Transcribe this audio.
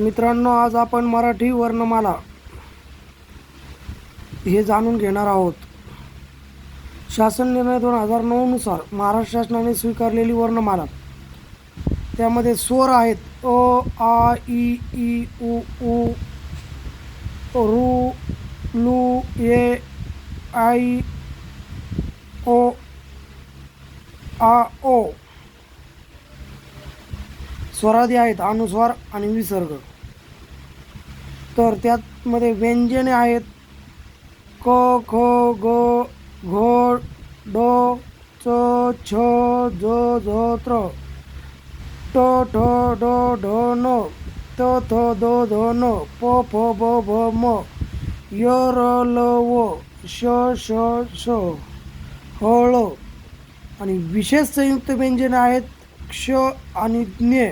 मित्रांनो आज आपण मराठी वर्णमाला हे जाणून घेणार आहोत. शासन निर्णय दोन हजार नऊनुसार महाराष्ट्र शासनाने स्वीकारलेली वर्णमाला. त्यामध्ये स्वर आहेत अ आ ई ई उ उ रू लू ए आई ओ आ ओ. स्वरादी आहेत अनुस्वार आणि विसर्ग. तर त्यातमध्ये व्यंजने आहेत. क ख ग घो ड च छ ज झ त्र. ट ठ ड ढ न. त थ द ध न. प फ ब भ म. य र ल व. श श श. होळो आणि विशेष संयुक्त व्यंजने आहेत क्ष आणि ज्ञ.